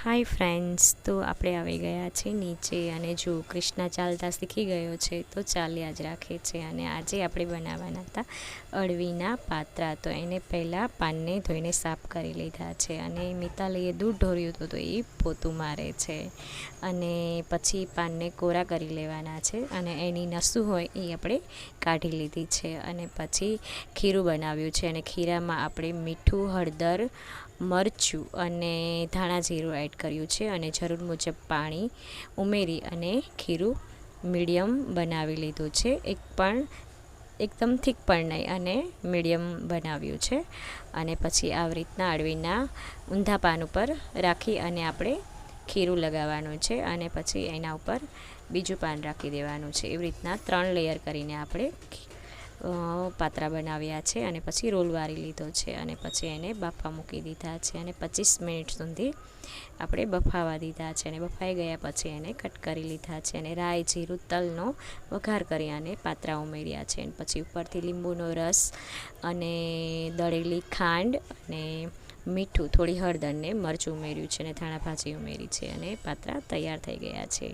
Hi friends તો આપણે આવી ગયા છે નીચે અને જો કૃષ્ણા ચાલતા શીખી ગયો છે, તો ચાલ્યા જ રાખે છે અને આજે આપણે બનાવવાના હતા અળવીના પાત્રા. તો એને પહેલાં પાનને ધોઈને સાફ કરી લીધા છે અને મિતાલીએ દૂધ ઢોર્યું હતું, તો એ પોતું મારે છે. અને પછી પાનને કોરા કરી લેવાના છે અને એની નસું હોય એ આપણે કાઢી લીધી છે અને પછી ખીરું બનાવ્યું છે અને ખીરામાં આપણે મીઠું, હળદર, મરચું અને ધાણા જીરું એડ કર્યું છે અને જરૂર મુજબ પાણી ઉમેરી અને ખીરું મીડિયમ બનાવી લીધું છે. એક પણ, એકદમ થીક પણ નહીં અને મીડિયમ બનાવ્યું છે. અને પછી આવી રીતના અળવીના ઊંધા પાન ઉપર રાખી અને આપણે ખીરું લગાવવાનું છે અને પછી એના ઉપર બીજું પાન રાખી દેવાનું છે. એવી રીતના ત્રણ લેયર કરીને આપણે પાત્રા બનાવ્યા છે અને પછી રોલ વારી લીધો છે અને પછી એને બફા મૂકી દીધા છે અને પચીસ મિનિટ સુધી આપણે બફાવા દીધા છે અને બફાઈ ગયા પછી એને કટ કરી લીધા છે અને રાઈ જીરું તલનો વઘાર કરી અને પાતરા ઉમેર્યા છે અને પછી ઉપરથી લીંબુનો રસ અને દળેલી ખાંડ અને મીઠું, થોડી હળદરને મરચું ઉમેર્યું છે અને ધાણા ભાજી ઉમેરી છે અને પાત્રા તૈયાર થઈ ગયા છે.